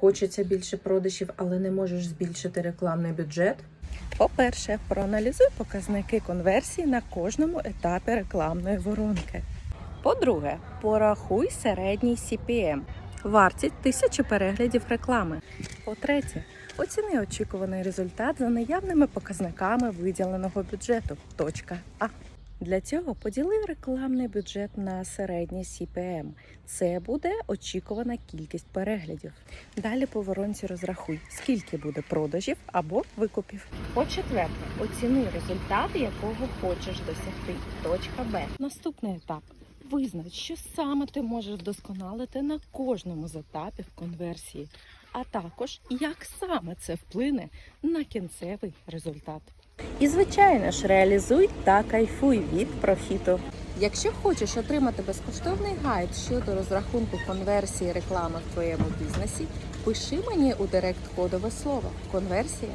Хочеться більше продажів, але не можеш збільшити рекламний бюджет. По-перше, проаналізуй показники конверсії на кожному етапі рекламної воронки. По-друге, порахуй середній CPM – вартість тисячі переглядів реклами. По-третє, оціни очікуваний результат за наявними показниками виділеного бюджету. Точка А. Для цього поділив рекламний бюджет на середній CPM. Це буде очікувана кількість переглядів. Далі по воронці розрахуй, скільки буде продажів або викупів. По-четверте, оціни результат, якого хочеш досягти. Точка Б. Наступний етап. Визнач, що саме ти можеш вдосконалити на кожному з етапів конверсії, а також як саме це вплине на кінцевий результат. І, звичайно ж, реалізуй та кайфуй від профіту. Якщо хочеш отримати безкоштовний гайд щодо розрахунку конверсії реклами в твоєму бізнесі, пиши мені у директ кодове слово конверсія